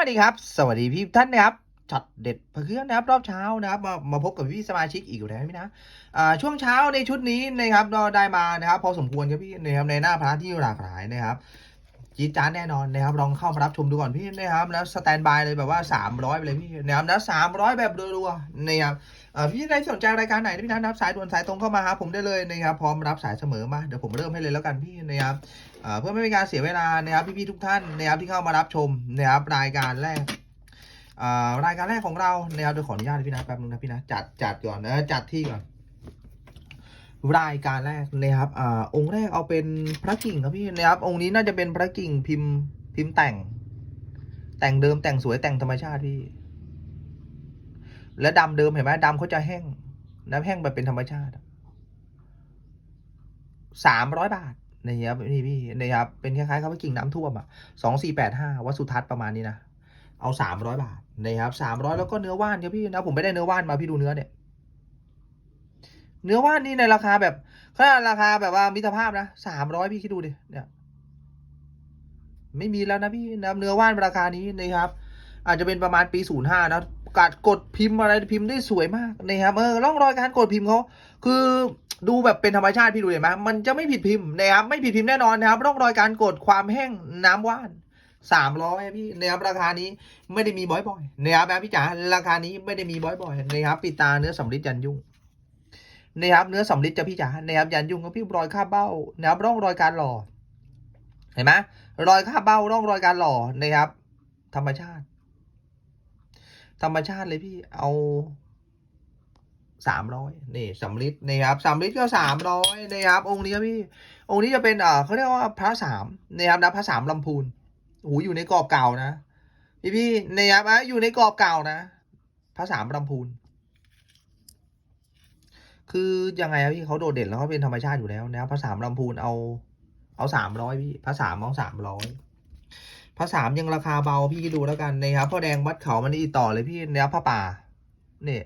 วัสดีครับ สวัสดีพี่ท่านนะครับช็อตเด็ดเพื่อนนะครับรอบเช้านะครับมามาพบกับพี่สมาชิกอีกแล้วพี่นะช่วงเช้าในชุดนี้นะครับเราได้มานะครับ พอสมควรครับพี่นะครับในหน้าพระที่หลากหลายนะครับจีดจานแน่นอนนะครับลองเข้ามารับชมดูก่อนพี่นะครับแล้วสแตนบายเลยแบบว่า 300ไปเลยพี่นะครับนะ300แบบรัวๆนะครับพี่ใครสนใจรายการไหนพี่นะนับสายด่วนสายตรงเข้ามาหาผมได้เลยนะครับพร้อมรับสายเสมอมาเดี๋ยวผมเริ่มให้เลยแล้วกันพี่นะครับ เพื่อไม่เป็นการเสียเวลานะครับพี่ๆทุกท่านนะครับที่เข้ามารับชมนะครับรายการแรกอ่ารายการแรกของเรานะครับโดยขออนุญาตพี่นะแป๊บนึงนะพี่นะจัดจัดก่อนนะจัดที่ก่อนรายการแรกนะครับอ่าองค์แรกเอาเป็นพระกิ่งครับพี่นะครับ องค์นี้น่าจะเป็นพระกิ่งพิมพ์พิมพ์แต่ง แต่งเดิมแต่งสวยแต่งธรรมชาติพี่ และดำเดิมเห็นไหมดำเขาจะแห้งน้ำแห้งแบบเป็นธรรมชาติสามร้อยบาท นะครับนี่พี่นะครับเป็นคล้ายๆเขาไปกิ่งน้ำท่วมอะสองสี่แปดห้าวัสุทัศน์ประมาณนี้นะเอาสามร้อยบาทนะครับสามร้อยแล้วก็เนื้อว่านครับพี่นะผมไม่ได้เนื้อว่านมาพี่ดูเนื้อเนี่ย เนื้อว่านนี่ในราคาแบบขนาดราคาแบบว่ามิตรภาพนะสามร้อยพี่คิดดูดิเนี่ย ไม่มีแล้วนะพี่นะเนื้อว่านราคานี้นะครับ อาจจะเป็นประมาณปีศูนย์ห้านะกัดกดพิมพ์อะไรพิมพ์ได้สวยมากนะครับเออร่องรอยการกดพิมพ์เขาคือ ดูแบบเป็นธรรมชาติพี่ดูเห็นไหมมันจะไม่ผิดพิมพ์นะครับไม่ผิดพิมพ์แน่นอนนะครับร่องรอยการกดความแห้งน้ำว่านสามร้อยพี่นะครับราคานี้ไม่ได้มีบ่อยๆนะครับนะพี่จ๋าราคานี้ไม่ได้มีบ่อยๆนะครับปิดตาเนื้อสำริดยันยุ่งนะครับเนื้อสำริดจะพี่จ๋านะครับยันยุ่งก็พี่รอยคาบเบ้านะครับร่องรอยการหล่อเห็นไหมรอยคาบเบ้าร่องรอยการหล่อนะครับ ธรรมชาติ ธรรมชาติเลยพี่เอา สามร้อยนี่สำลิดนะครับสำลิดก็สามร้อยนะครับองค์นี้ครับพี่องค์นี้จะเป็นเออเขาเรียกว่าพระสามนะครับนะพระสามลำพูนโอ้อยู่ในกรอบเก่านะพี่พี่นะครับอะอยู่ในกรอบเก่านะพระสามลำพูนคือยังไงครับพี่เขาโดดเด่นแล้วเขาเป็นธรรมชาติอยู่แล้วนะครับพระสามลำพูนเอาเอาสามร้อยพี่พระสามเอาสามร้อยพระสามยังราคาเบาพี่ดูแล้วกันนะครับพ่อแดงวัดเขามันนี่ต่อเลยพี่แนวผ้าป่าเนี่ย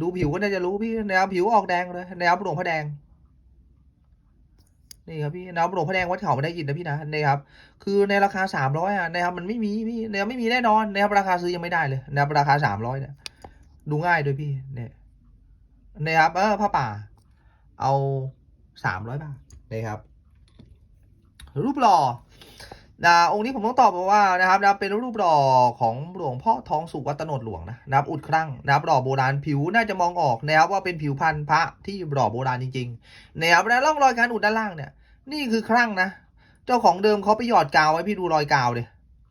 ดูผิวก็น่าจะรู้พี่แนวผิวออกแดงเลยแนวหลวงพระแดงนี่ครับพี่แนวหลวงพระแดงวัดเขาไม่ได้ยินนะพี่นะนะครับ คือในราคาสามร้อยอะนะครับมันไม่มีพี่แนวไม่มีแน่นอนนะครับราคาซื้อยังไม่ได้เลยนะครับราคาสามร้อยเนี่ยดูง่ายด้วยพี่เนี่ยนะครับเออผ้าป่า เอาสามร้อยบาทนะครับรูปหล่อ นะองค์นี้ผมต้องตอบว่านะครับนะเป็นรูปหล่อของหลวงพ่อทองสุวัตโนดหลวงนะนะครับอุดครั้งนะครับหล่อโบราณผิวน่าจะมองออกนะครับว่าเป็นผิวพันธุ์พระที่หล่อโบราณจริงๆนะครับแล้วร่องรอยการอุดด้านล่างเนี่ย นี่คือครั้งนะ เจ้าของเดิมเขาไปหยอดกาวไว้พี่ดูรอยกาวเลย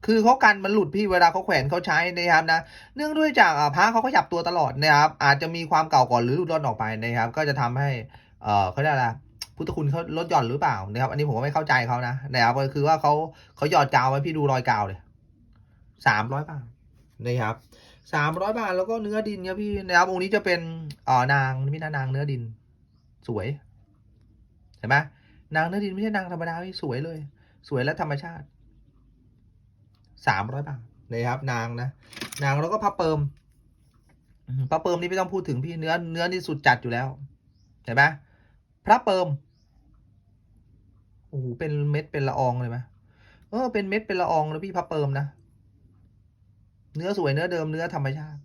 คือเขากันมันหลุดพี่เวลาเขาแขวนเขาใช้นะครับนะ เนื่องด้วยจากพระเขาขยับตัวตลอดนะครับอาจจะมีความเก่าก่อนหรือหลุดร่อนออกไปนะครับ ก็จะทำให้เออเขาเรียกอะไร พุทธคุณเขาลดหย่อนหรือเปล่านะครับ อันนี้ผมก็ไม่เข้าใจเขานะนะครับก็คือว่าเขาเขาหยอดกาวไว้พี่ดูรอยกาวเลยสามร้อยบาทนะครับสามร้อยบาทแล้วก็เนื้อดินครับพี่นะครับองค์นี้จะเป็นเอ่อนางนี่นะนางเนื้อดิน สวยเห็นไหมนางเนื้อดินไม่ใช่นางธรรมดาพี่สวยเลย สวยและธรรมชาติสามร้อยบาทนะครับ นางนะนางแล้วก็พับเปิมอืมพับเปิมนี่ไม่ต้องพูดถึงพี่เนื้อเนื้อนี่สุดจัดอยู่แล้วเห็นไหมพระเปิม อ้โหเป็นเม็ดเป็นละอองเลยไหมเออเป็นเม็ดเป็นละอองแล้วพี่พระเปิมนะ เนื้อสวยเนื้อเดิมเนื้อธรรมชาติ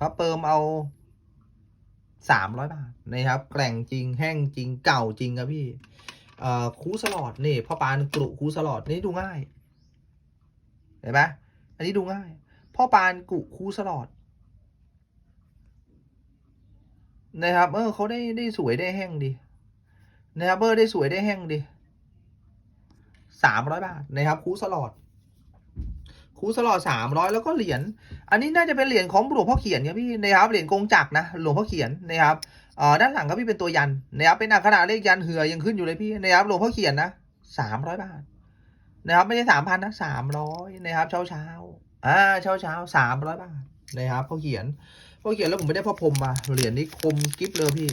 พระเปิมเอาสามร้อยบาทนะครับ แกร่งจริงแห้งจริงเก่าจริงครับพี่เอ่อคูสลอดนี่พ่อปานกรุคูสลอดนี่ดูง่ายเห็นไหมอันนี้ดูง่าย พ่อปานกุคูสลอดนะครับ เออเขาได้ได้สวยได้แห้งดี นะครับเบอร์ได้สวยได้แห้งดีสามร้อยบาทนะครับคูสลอดคูสลอดสามร้อยแล้วก็เหรียญอันนี้น่าจะเป็นเหรียญของหลวงพ่อเขียนครับพี่นะครับเหรียญกงจักรนะหลวงพ่อเขียนนะครับอ่อด้านหลังก็พี่เป็นตัวยันนะครับเป็นอักขระเลขยันเหือยังขึ้นอยู่เลยพี่นะครับหลวงพ่อเขียนนะสามร้อยบาทนะครับไม่ใช่สามพันนะสามร้อยนะครับ เช้าเช้าอ่าเช้าเช้าสามร้อยบาทนะครับพ่อเขียนพ่อเขียนแล้วผมไม่ได้พ่อพรมมาเหรียญนี้คมกิฟเลยพี่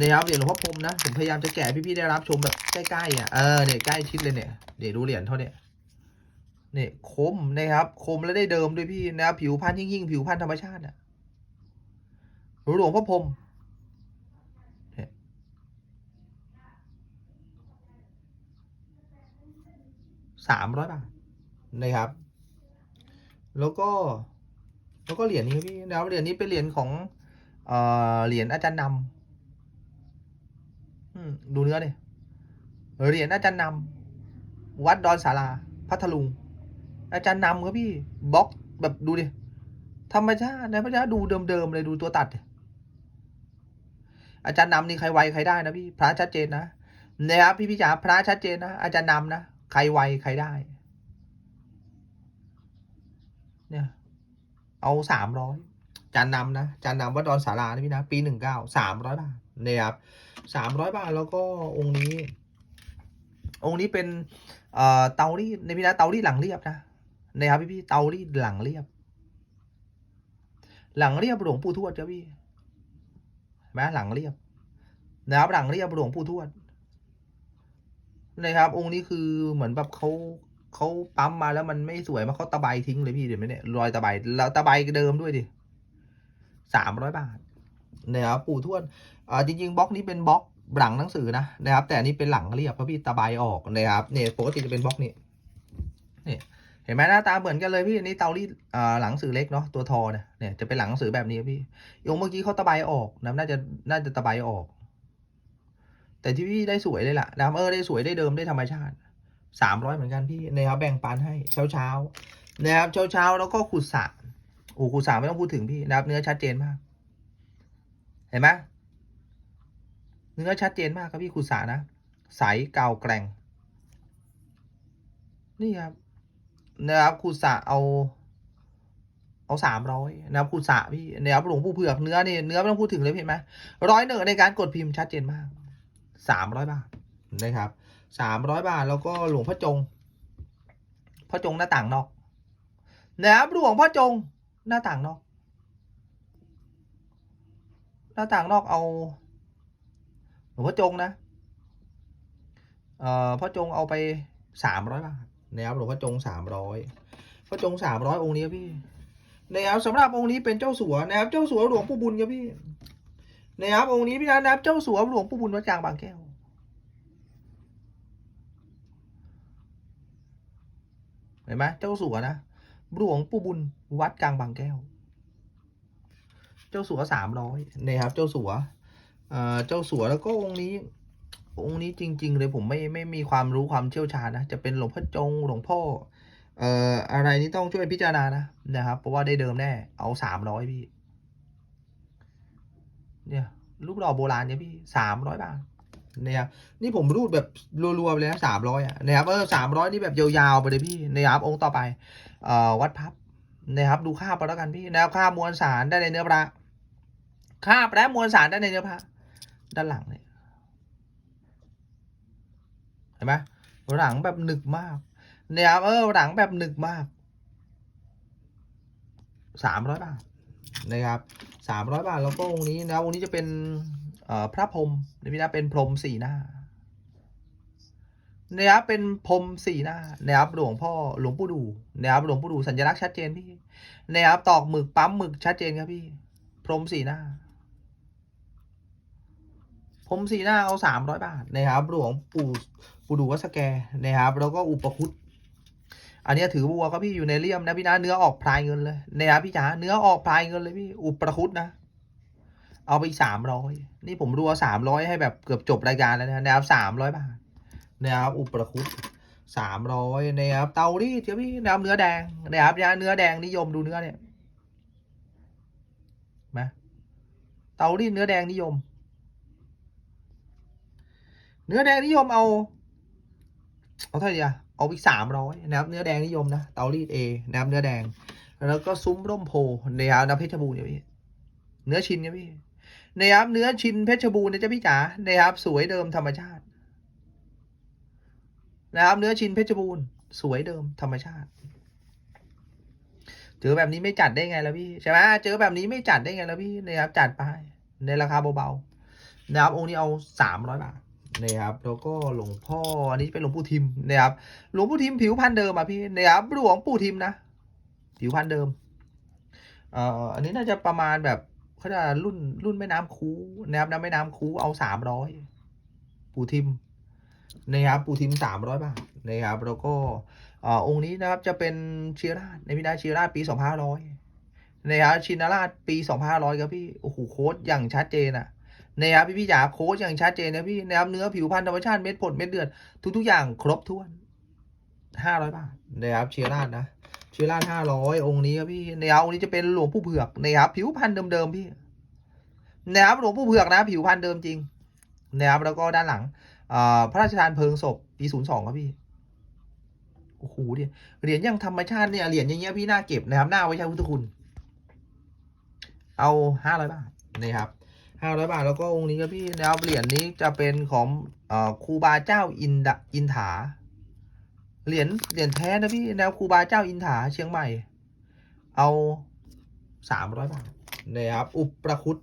นะครับเหรียญหลวงพ่อพรมนะ ผมพยายามจะแกะพี่ๆได้รับชมแบบใกล้ๆอะเออเนี่ยใกล้ชิดเลยเนี่ยเดี๋ยวดูเหรียญเท่าเนี่ยเนี่ยคมนะครับ คมแล้วได้เดิมด้วยพี่นะครับผิวพันธุ์ยิ่งๆ ผิวพันธุ์ธรรมชาติอะหลวงพ่อพรมเนี่ยสามร้อยบาทนะครับ แล้วก็ แล้วก็เหรียญนี้พี่นะครับเหรียญนี้เป็นเหรียญของ เอ่อ เหรียญอาจารย์นำ ดูเนื้อดิเหรียญอาจารย์นำวัดดอนสาราพัทลุง อาจารย์นำครับพี่บล็อกแบบดูดิธรรมชาตินะพระเจ้าดูเดิมๆเลยดูตัวตัด อาจารย์นำนี่ใครไวใครได้นะพี่พระชัดเจนนะนะครับพี่พี่จ๋าพระชัดเจนนะอาจารย์นำนะใครไวใครได้ เนี่ย เอาสามร้อย จานนำนะจานนำวัดดอนสารานะพี่นะ ปีหนึ่งเก้าสามร้อยบาทเนี่ยครับสามร้อยบาทแล้วก็องค์นี้ องค์นี้เป็นเอ่อเตารีดในพี่นะเตารีดหลังเรียบนะนะครับพี่พี่เตารีดหลังเรียบ หลังเรียบหลวงปู่ทวดครับพี่เห็นไหมหลังเรียบนะครับหลังเรียบหลวงปู่ทวดนะครับ องค์นี้คือเหมือนแบบเขาเขาปั๊มมาแล้วมันไม่สวยมาเขาตะไบทิ้งเลยพี่เดี๋ยวไหมเนี่ยรอยตะไบแล้วตะไบเดิมด้วยดิ สามร้อยบาทนะครับปู่ทวดอ่าจริง ๆบล็อกนี้เป็นบล็อกหลังหนังสือนะนะครับ แต่อันนี้เป็นหลังเรียบเพราะพี่ตะไบออกนะครับเนี่ยปกติจะเป็นบล็อกนี่นี่เห็นไหมหน้าตาเหมือนกันเลยพี่อันนี้เตารีดอ่าหลังสือเล็กเนาะตัวทอเนี่ยเนี่ยจะเป็นหลังหนังสือแบบนี้พี่ยงเมื่อกี้เขาตะไบออกนะน่าจะน่าจะตะไบออก แต่ที่พี่ได้สวยเลยล่ะนะครับเออได้สวยได้เดิมได้ธรรมชาติสามร้อยเหมือนกันพี่นะครับแบ่งปันให้เช้าเช้านะครับเช้าเช้าแล้วก็ขุดสระ โอ้ขุดสระไม่ต้องพูดถึงพี่นะครับ เนื้อชัดเจนมาก เห็นไหมเนื้อชัดเจนมากครับพี่ขุดสระนะใสเก่าแกร่ง นี่ครับนะครับขุดสระเอาเอาสามร้อยนะครับขุดสระพี่นะครับหลวงปู่เผือกเนื้อเนี่เนื้อไม่ต้องพูดถึงเลยเห็นไหมร้อยหนึ่งในการกดพิมพ์ชัดเจนมากสามร้อยบาทนะครับสามร้อยบาทแล้วก็หลวงพ่อจงพ่อจงหน้าต่างนอกนะครับหลวงพ่อจง หน้าต่างนอก หน้าต่างนอกเอาหลวงพ่อจงนะ เอ่อพ่อจงเอาไปสามร้อยบาทนะครับหลวงพ่อจงสามร้อยพ่อจงสามร้อยองค์นี้ครับพี่นะครับสำหรับองค์นี้เป็นเจ้าสัวนะครับ เจ้าสัวหลวงปู่บุญครับพี่นะครับองค์นี้พี่นะนะครับ เจ้าสัวหลวงปู่บุญวัดกลางบางแก้วเห็นไหมเจ้าสัวนะ หลวงปู่บุญวัดกลางบางแก้ว เจ้าสัวสามร้อยนะครับ เจ้าสัวเอ่อเจ้าสัวแล้วก็องค์นี้ องค์นี้จริง ๆ เลยผมไม่ไม่มีความรู้ความเชี่ยวชาญนะจะเป็นหลวงพ่อจงหลวงพ่อเอ่ออะไรนี่ต้องช่วยพิจารณานะนะครับ เพราะว่าได้เดิมแน่ เอาสามร้อยพี่ เนี่ยรูปหล่อโบราณเนี่ยพี่สามร้อยบาท นะครับนี่ผมรูดแบบรัวๆไปเลยนะสามร้อยอะนะครับเออสามร้อยนี่แบบยาวๆไปเลยพี่นะครับองค์ต่อไปเอ่อวัดพับนะครับดูค่าไปแล้วกันพี่นะครับค่ามวลสารได้ในเนื้อพระค่าและมวลสารได้ในเนื้อพระด้านหลังเนี่ยเห็นไหมหลังแบบหนึกมากนะครับเออหลังแบบหนึกมากสามร้อยบาทนะครับสามร้อยบาทแล้วก็องค์นี้นะองค์นี้จะเป็น พระพรหมนี่พี่นะเป็นพรหมสี่หน้านะครับเป็นพรมสี่หน้านะครับหลวงพ่อหลวงปู่ดูนะครับหลวงปู่ดูสัญลักษณ์ชัดเจนพี่นะครับตอกหมึกปั๊มหมึกชัดเจนครับพี่ พรมสี่หน้า พรมสี่หน้าเอาสามร้อยบาทนะครับหลวงปู่ปู่ดูวัสแกนะครับ แล้วก็อุปคุตอันนี้ถือบัวครับพี่อยู่ในเลี่ยมนะพี่นะเนื้อออกพลายเงินเลยนะครับพี่จ๋าเนื้อออกพลายเงินเลยพี่อุปคุตนะ เอาไปสามร้อยนี่ผมรัวสามร้อยให้แบบเกือบจบรายการแล้วนะครับสามร้อยบาทนะครับอุปคุตสามร้อยนะครับเตารีดครับพี่นะครับเนื้อแดงนะครับนะเนื้อแดงนิยมดูเนื้อเนี่ยมาเตารีดเนื้อแดงนิยม เนื้อแดงนิยมเอา เอาเท่าไหร่อะเอาอีกสามร้อยนะครับเนื้อแดงนิยมนะเตารีดเอนะครับเนื้อแดง แล้วก็ซุ้มร่มโพนะครับน้ำเพชรบูรณ์เนี่ยพี่เนื้อชินครับพี่ นะครับเนื้อชินเพชรบูรณ์นะจ๊ะพี่จ๋านะครับสวยเดิมธรรมชาตินะครับเนื้อชินเพชรบูรณ์สวยเดิมธรรมชาติเจอแบบนี้ไม่จัดได้ไงแล้วพี่ใช่ไหมเจอแบบนี้ไม่จัดได้ไงแล้วพี่นะครับจัดไปในราคาเบาๆนะครับองค์นี้เอาสามร้อยบาทนะครับแล้วก็หลวงพ่ออันนี้เป็นหลวงปู่ทิมนะครับหลวงปู่ทิมผิวพันธุ์เดิมอะพี่นะครับหลวงปู่ทิมนะผิวพันธุ์เดิมเอ่ออันนี้น่าจะประมาณแบบ เขาจะรุ่นรุ่นแม่น้ำคูนะครับน้ำแม่น้ำคูเอาสามร้อยปูทิมนะครับปูทิมสามร้อยบาทนะครับแล้วก็อ่าองค์นี้นะครับจะเป็นเชียราชในพินาเชียราชปีสองพันห้าร้อยนะครับชินราชปีสองพันห้าร้อยครับพี่โอ้โหโค้ดอย่างชัดเจนอะนะครับพี่พี่จ๋าโค้ดอย่างชัดเจนนะพี่นะครับเนื้อผิวพันธุ์ธรรมชาติเม็ดผลเม็ดเดือดทุกๆอย่างครบถ้วนห้าร้อยบาทนะครับเชียราชนะ เชียราห้าร้อยองค์นี้ครับพี่นะครับองค์นี้จะเป็นหลวงปู่เผือกนะครับผิวพันธุ์เดิมๆพี่นะครับหลวงปู่เผือกนะ ผิวพันธุ์เดิมจริงนะครับแล้วก็ด้านหลังอพระราชทานเพลิงศพปีศูนย์สองครับพี่โอ้โหเนี่ยเหรียญย่างธรรมชาติเนี่ยเหรียญอย่างเงี้ยพี่น่าเก็บนะครับน่าไว้ใช้พุทธคุณ เอาห้าร้อยบาทนะครับห้าร้อยบาทแล้วก็องค์นี้ครับพี่นะครับเหรียญนี้จะเป็นของอครูบาเจ้าอินดอินถา เหรียญเหรียญแท้นะพี่แนะครับครูบาเจ้าอินถาเชียงใหม่ เอาสามร้อยบาทนะครับอุปประคุต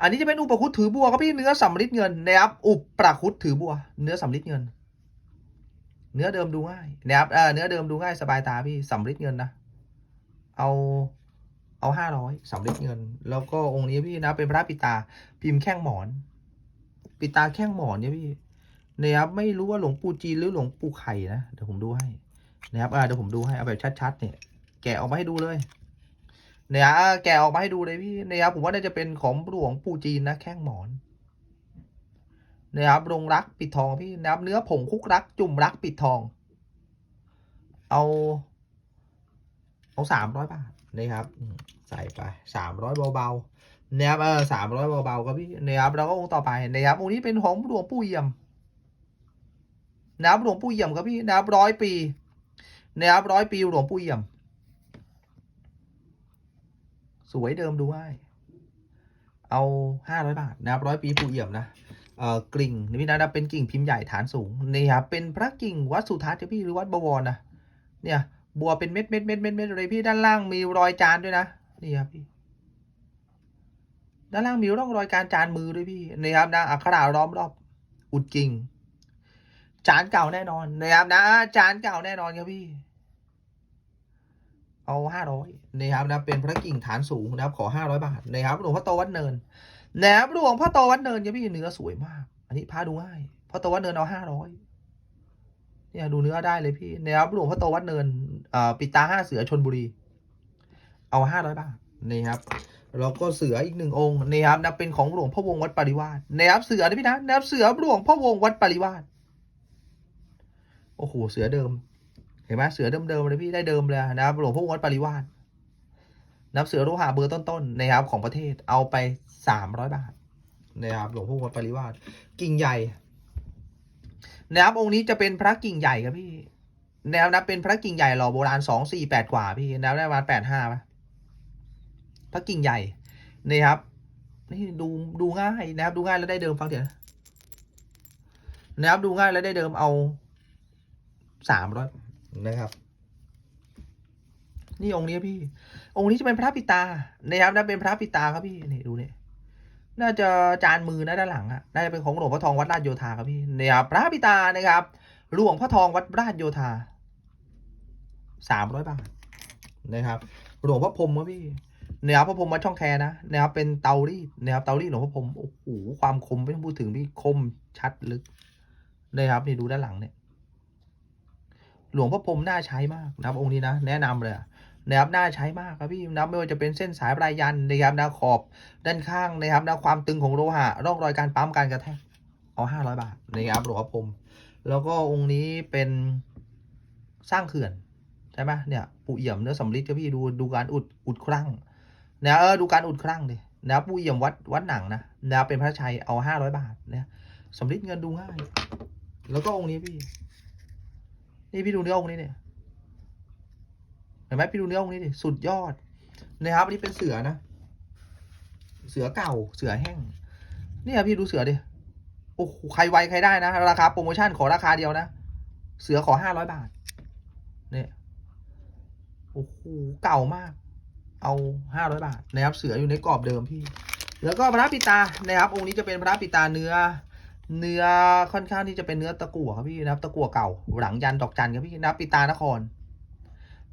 อันนี้จะเป็นอุปคุตถือบัวครับพี่เนื้อสำริดเงินนะครับอุปประคุตถือบัว เนื้อสำริดเงิน เนื้อเดิมดูง่ายนะครับเออเนื้อเดิมดูง่ายสบายตาพี่สำริดเงินนะเอาเอาห้าร้อยสำริดเงิน แล้วก็องค์นี้พี่นะเป็นพระปิตาพิมพ์แข้งหมอน ปิตาแข้งหมอนเนี่ยพี่ นะครับไม่รู้ว่าหลวงปู่จีนหรือหลวงปู่ไข่นะเดี๋ยวผมดูให้นะครับอ่าเดี๋ยวผมดูให้เอาแบบชัดๆเนี่ยแกะออกมาให้ดูเลยเนี่ยแกะออกมาให้ดูเลยพี่นะครับผมว่าน่าจะเป็นของหลวงปู่จีนนะแข้งหมอนนะครับรงรักปิดทองพี่นะครับเนื้อผงคุกรักจุ่มรักปิดทอง เอาเอาสามร้อยบาทนะครับใส่ไปสามร้อยเบาๆนะครับเออสามร้อยเบาๆครับพี่นะครับแล้วก็องค์ต่อไปนะครับองค์นี้เป็นของหลวงปู่เยี่ยม นะครับหลวงปู่เยี่ยมครับพี่นะครับร้อยปีนะครับร้อยปีหลวงปู่เยี่ยม สวยเดิมดูง่าเอาห้าร้อยบาทนะครับร้อยปีปู่เอี่ยมนะเอ่อกลิ่งนี่พี่นะเป็นกิ่งพิมพ์ใหญ่ฐานสูงนี่ครับเป็นพระกิ่งวัดสุทัศน์ที่พี่หรือวัดบวรนะเนี่ยบัวเป็นเม็ดเม็ดเม็ดเม็ดเม็ดเลยพี่ด้านล่างมีรอยจานด้วยนะนี่ครับพี่ด้านล่างมีร่องรอยการจานมือด้วยพี่นี่ครับนะอักขระล้อมรอบอุดกิ่ง จานเก่าแน่นอนนะครับนะ จานเก่าแน่นอนครับพี่ เอาห้าร้อยนะครับนะเป็นพระกิ่งฐานสูงนะครับ ขอห้าร้อยบาทนะครับหลวงพ่อโตวัดเนินนะครับหลวงพ่อโตวัดเนินเนี่ยพี่เนื้อสวยมาก อันนี้พาดูง่ายพ่อโตวัดเนินเอาห้าร้อยเนี่ยดูเนื้อได้เลยพี่นะครับหลวงพ่อโตวัดเนินปิตาห้าเสือชนบุรี เอาห้าร้อยบาทนี่ครับแล้วก็เสืออีกหนึ่งองค์นะครับนะเป็นของหลวงพ่อวงวัดปริวาสนะครับเสือนะพี่นะนะครับเสือหลวงพ่อวงวัดปริวาส โอ้โหเสือเดิม เห็นไหมเสือเดิมๆเลยพี่ได้เดิมเลยนะครับหลวงพ่อวัดปริวาสนับเสือโลหะเบอร์ต้นๆนะครับของประเทศเอาไปสามร้อยบาทนะครับหลวงพ่อวัดปริวาสกิ่งใหญ่นะครับองค์นี้จะเป็นพระกิ่งใหญ่ครับพี่แนวนับเป็นพระกิ่งใหญ่หล่อโบราณสองสี่แปดกว่าพี่แนวได้ประมาณแปดห้าปะพระกิ่งใหญ่นี่ครับนี่ดูดูง่ายนะครับดูง่ายแล้วได้เดิมฟังเดี๋ยวนะนะครับดูง่ายแล้วได้เดิมเอา สามร้อยนะครับ นี่องค์นี้พี่ องค์นี้จะเป็นพระปิตานะครับน่าเป็นพระปิตาครับพี่นี่ดูนี่น่าจะจานมือนะด้านหลังอะน่าจะเป็นของหลวงพ่อทองวัดราชโยธาครับพี่เนี่ยครับพระปิตานะครับ หลวงพ่อทองวัดราชโยธาสามร้อยบาทนะครับหลวงพ่อพรหมครับพี่เนี่ยครับพระพรหมวัดช่องแคนะนะครับเป็นเตารีดนะครับเตารีดหลวงพ่อพรหมโอ้โหความคมไม่ต้องพูดถึงพี่คมชัดลึกนะครับนี่ดูด้านหลังเนี่ย หลวงพ่อพรมน่าใช้มากนะครับองค์นี้นะ แนะนำเลยนะครับน่าใช้มากครับพี่นะไม่ว่าจะเป็นเส้นสายปลายยันนะครับนะขอบด้านข้างนะครับนะความตึงของโลหะร่องรอยการปั๊มการกระแทกเอาห้าร้อยบาทนะครับหลวงพ่อพรมแล้วก็องค์นี้เป็นสร้างเขื่อนใช่ไหมเนี่ยปูเอี่ยมเนื้อสำริดครับพี่ดูดูการอุดอุดครั่งนะเออดูการอุดครั่งดินะครับปูเอี่ยมวัดวัดหนังนะนะเป็นพระชัยเอาห้าร้อยบาทเนี่ยสำริดเงินดูง่าย แล้วก็องค์นี้พี่ นี่พี่ดูเนื้อองค์นี้เนี่ยเห็นไหมพี่ดูเนื้อองค์นี้ดิสุดยอดนะครับอันนี้เป็นเสือนะ เสือเก่าเสือแห้งเนี่ยพี่ดูเสือดิโอ้โหใครไวใครได้นะราคาโปรโมชั่นขอราคาเดียวนะเสือขอห้าร้อยบาท เนี่ยโอ้โหเก่ามาก เอาห้าร้อยบาทนะครับ เสืออยู่ในกรอบเดิมพี่ แล้วก็พระปิตานะครับ องค์นี้จะเป็นพระปิตาเนื้อ เนื้อค่อนข้างที่จะเป็นเนื้อตะกั่วครับพี่นะครับ ตะกั่วเก่า หลังยันดอกจันครับพี่นะครับ ปิตานคร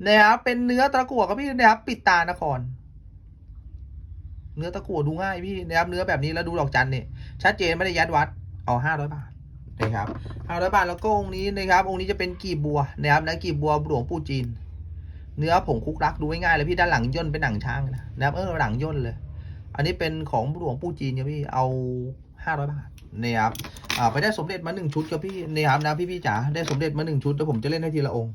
นะครับเป็นเนื้อตะกั่วครับพี่นะครับ ปิตานคร เนื้อตะกั่วดูง่ายพี่นะครับ เนื้อแบบนี้แล้วดูดอกจันเนี่ยชัดเจนไม่ได้ยัดวัดเอาห้าร้อยบาทนะครับห้าร้อยบาทแล้วก็องค์นี้นะครับ องค์นี้จะเป็นกีบบัวนะครับนะกีบบัวหลวงปู่จีน เนื้อผงคุกรักดูง่ายเลยพี่ด้านหลังย่นเป็นหนังช้างนะนะครับเออหลังย่นเลย อันนี้เป็นของหลวงปู่จีนครับพี่เอา ห้าร้อยบาทนะครับอ่าไปได้สมเด็จมาหนึ่งชุดครับพี่นะครับนะพี่พี่จ๋าได้สมเด็จมาหนึ่งชุดเดี๋ยวผมจะเล่นให้ทีละองค์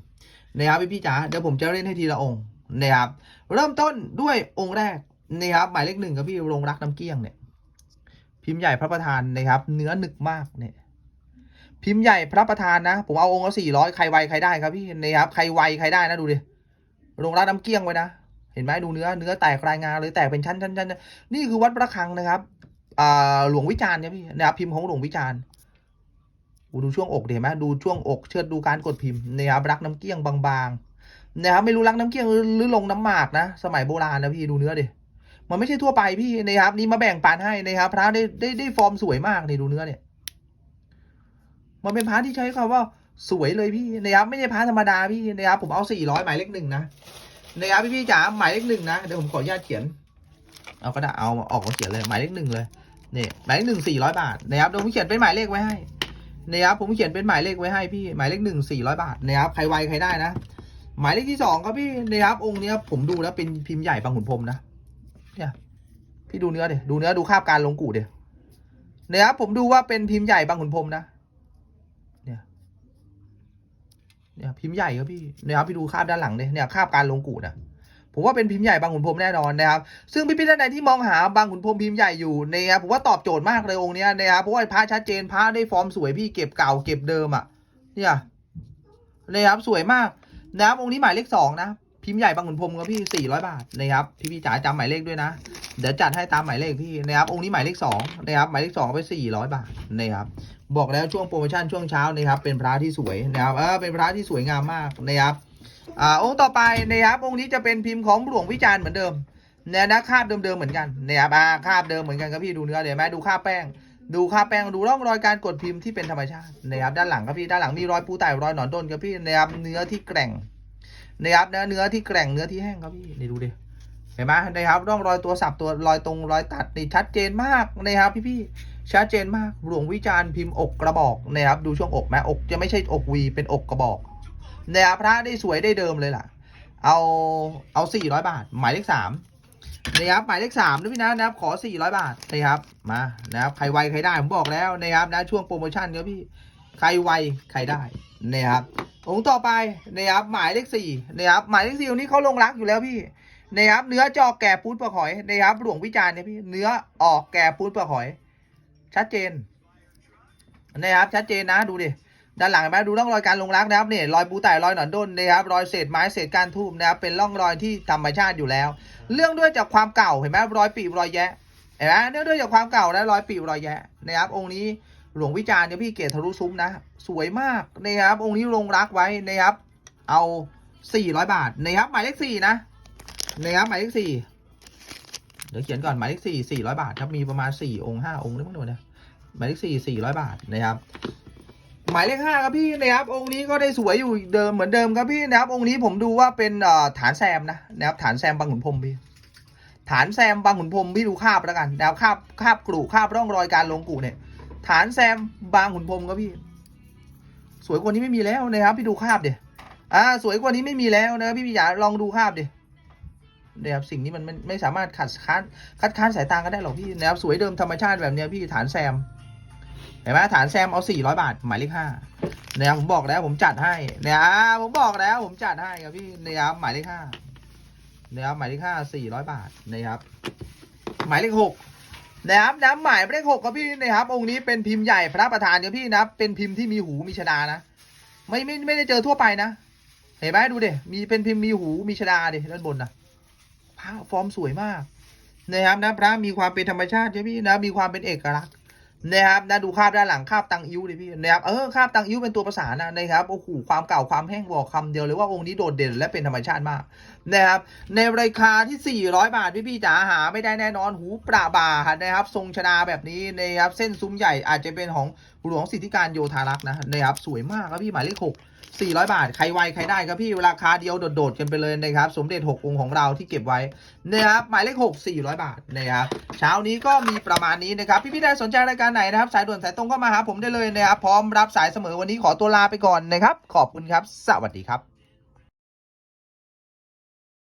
นะครับพี่พี่จ๋าเดี๋ยวผมจะเล่นให้ทีละองค์นะครับเริ่มต้นด้วยองค์แรกนะครับหมายเลขหนึ่งครับพี่รงรักน้ำเกลี้ยงเนี่ย พิมพ์ใหญ่พระประธานนะครับ เนื้อหนึกมากเนี่ยพิมพ์ใหญ่พระประธานนะ ผมเอาองค์ละสี่ร้อยใครไวใครได้ครับพี่นะครับใครไวใครได้นะดูดิโรงรักน้ำเกลี้ยงไว้นะ เห็นไหมดูเนื้อเนื้อแตกรายงานเลยแตกเป็นชั้นชั้นชั้นนี่คือวัดประฆังนะครับ หลวงวิจารณ์เนี่ยพี่นะครับพิมพ์ของหลวงวิจารณ์ดูช่วงอกเดิเห็นไหมดูช่วงอกเชิดดูการกดพิมพ์นะครับรักน้ำเกลี้ยงบางๆนะครับไม่รู้รักน้ำเกลี้ยงหรือลงน้ำหมากนะ สมัยโบราณนะพี่ดูเนื้อดิมันไม่ใช่ทั่วไปพี่นะครับนี่มาแบ่งปันให้นะครับพระได้ได้ได้ฟอร์มสวยมากนี่ดูเนื้อเนี่ย มันเป็นพระที่ใช้คำว่าสวยเลยพี่นะครับไม่ใช่พระธรรมดาพี่นะครับผมเอาสี่ร้อยหมายเลขหนึ่งนะนะครับพี่พี่จ๋าหมายเลขหนึ่งนะเดี๋ยวผมขออนุญาตเขียนเอากระดาษเอาออกมาเขียนเลยหมายเลขหนึ่งเลย นี่หมายเลขหนึ่งสี่ร้อยบาทนะครับเดี๋ยวผมเขียนเป็นหมายเลขไว้ให้นะครับผมเขียนเป็นหมายเลขไว้ให้พี่หมายเลขหนึ่งสี่ร้อยบาทนะครับใครไวใครได้นะ หมายเลขที่สองครับพี่นะครับองค์เนี้ยผมดูแล้วเป็นพิมพ์ใหญ่บางขุนพรมนะเนี่ยพี่ดูเนื้อเดี๋ยดูเนื้อดูคาบการลงกูเดี๋ยนะครับผมดูว่าเป็นพิมพ์ใหญ่บางขุนพรมนะเนี่ยพิมพ์ใหญ่ครับพี่นะครับพี่ดูคาบด้านหลังเนี่ยเนี่ยคาบการลงกูนะ ผมว่าเป็นพิมพ์ใหญ่บางขุนพรมแน่นอนนะครับ ซึ่งพี่พี่ท่านใดที่มองหาบางขุนพรมพิมพ์ใหญ่อยู่นะครับผมว่าตอบโจทย์มากเลยองค์นี้นะครับเพราะว่าพระชัดเจนพระได้ฟอร์มสวยพี่เก็บเก่าเก็บเดิมอะเนี่ยนะครับสวยมากนะครับองค์นี้หมายเลขสองนะพิมพ์ใหญ่บางขุนพรมครับพี่สี่ร้อยบาทนะครับพี่พี่จ๋าจำหมายเลขด้วยนะ เดี๋ยวจัดให้ตามหมายเลขพี่นะครับองค์นี้หมายเลขสองนะครับหมายเลขสองเอาไปสี่ร้อยบาทนะครับบอกแล้วช่วงโปรโมชั่นช่วงเช้านะครับเป็นพระที่สวยนะครับเออเป็นพระที่สวยงามมากนะครับ อ่าองค์ต่อไปนะครับองค์นี้จะเป็นพิมพ์ของหลวงวิจารณ์เหมือนเดิมเนี่ยนะคาบเดิมๆเหมือนกันนะครับอ่าคาบเดิมเหมือนกันครับพี่ดูเนื้อเดี๋ยวไหมดูคาบแป้ง ดูคาบแป้งดูร่องรอยการกดพิมพ์ที่เป็นธรรมชาตินะครับด้านหลังครับพี่ด้านหลังมีรอยปูไต่รอยหนอนด้นครับพี่นะครับเนื้อที่แกร่งนะครับเนื้อเนื้อที่แกร่งเนื้อที่แห้งครับพี่นี่ดูดิเห็นไหมนะครับร่องรอยตัวสับตัวรอยตรงรอยตัดนี่ชัดเจนมากนะครับพี่พี่ๆชัดเจนมากหลวงวิจารณ์พิมพ์อกกระบอกนะครับดูช่วงอกไหมอกจะไม่ใช่อกวีเป็นอกกระบอก นะครับพระได้สวยได้เดิมเลยล่ะ เอาเอาสี่ร้อยบาท หมายเลขสามนะครับหมายเลขสามนะพี่นะนะครับขอสี่ร้อยบาทนะครับมานะครับใครไวใครได้ผมบอกแล้วนะครับนะช่วงโปรโมชั่นครับพี่ใครไวใครได้นะครับองค์ต่อไปนะครับหมายเลขสี่นะครับหมายเลขสี่องนี้เขาลงรักอยู่แล้วพี่นะครับเนื้อจอกแก่ปูนเปลือกหอยนะครับหลวงวิจารณ์เนี่ยพี่เนื้อออกแก่ปูนเปลือกหอย ชัดเจนนะครับชัดเจนนะดูดิ ด้านหลังเห็นไหมดูร่องรอยการลงรักนะครับเนี่ยรอยปูไต่รอยหนอนด้นนะครับรอยเศษไม้เศษการทูบนะครับเป็นร่องรอยที่ธรรมชาติอยู่แล้ว เรื่องด้วยจากความเก่าเห็นไหมรอยปีบรอยแยะเห็นไหมเนื่องด้วยจากความเก่านะรอยปีบรอยแยะนะครับองค์นี้หลวงวิจารณ์เนี่ยพี่เกศทะลุซุ้มนะ สวยมากนะครับองค์นี้ลงรักไว้นะครับ เอา400บาทนะครับหมายเลขสี่นะนะครับหมายเลขสี่เดี๋ยวเขียนก่อนหมายเลขสี่สี่ร้อยบาทครับมีประมาณสี่องค์ห้าองค์ได้มั้งหนูเนี่ยหมายเลขสี่สี่ร้อยบาทนะครับ หมายเลขห้าครับพี่นะครับองค์นี้ก็ได้สวยอยู่เดิมเหมือนเดิมครับพี่นะครับองค์นี้ผมดูว่าเป็นฐานแซมนะนะครับฐานแซมบางขุนพรมพี่ฐานแซมบางขุนพรมพี่ดูคาบแล้วกันนะครับคาบคาบกรุคาบร่องรอยการลงกรุเนี่ย ฐานแซมบางขุนพรมครับพี่ สวยกว่านี้ไม่มีแล้วนะครับ พี่ดูคาบเดี๋ยอ่าสวยกว่านี้ไม่มีแล้วนะครับพี่พี่อยาลองดูคาบเดินะครับสิ่งนี้มันไม่ไม่สามารถขัดค้านคัดค้านสายตากันได้หรอกพี่นะครับสวยเดิมธรรมชาติแบบเนี้ยพี่ฐานแซม เห็นไหมฐานแซมเอาสี่ร้อยบาท หมายเลขห้าเนะครับผมบอกแล้วผมจัดให้เนี่ยผมบอกแล้วผมจัดให้ครับพี่เนะครับหมายเลขห้านะครับหมายเลขห้าสี่ร้อยบาทนะครับ หมายเลขหกนะครับน้ำหมายเลขหกครับพี่นะครับ องค์นี้เป็นพิมพ์ใหญ่พระประธานครับพี่นะเป็นพิมพ์ที่มีหูมีชดานะไม่ไม่ไม่ได้เจอทั่วไปนะเห็นไหมดูเดิมีเป็นพิมพ์มีหูมีชดาดิด้านบนนะพระฟอร์มสวยมากนะครับนะพระมีความเป็นธรรมชาติใช่ไหมพี่นะมีความเป็นเอกลักษณ์ นะครับนะดูคาบด้านหลังคาบตังอิ้วเลยพี่นะครับเออคาบตังอิ้วเป็นตัวประสานนะนะครับโอ้โหความเก่าความแห้งบอกคำเดียวเลยว่าองค์นี้โดดเด่นและเป็นธรรมชาติมากนะครับในราคาที่ 400 บาทพี่พี่จ๋าหาไม่ได้แน่นอนหูปราบานะครับทรงชนาแบบนี้นะครับเส้นซุ้มใหญ่อาจจะเป็นของหลวงสิทธิการโยธารักษ์นะนะครับสวยมากครับพี่หมายเลขหก 400 บาท ใครไวใครได้ครับพี่ราคาเดียวโดดๆกันไปเลยนะครับ สมเด็จ6องค์ของเราที่เก็บไว้นะครับหมายเลข 6 400 บาทนะครับเช้านี้ก็มีประมาณนี้นะครับ พี่พี่ได้สนใจรายการไหนนะครับ สายด่วนสายตรงก็มาหาผมได้เลยนะครับ พร้อมรับสายเสมอวันนี้ขอตัวลาไปก่อนนะครับ ขอบคุณครับ สวัสดีครับ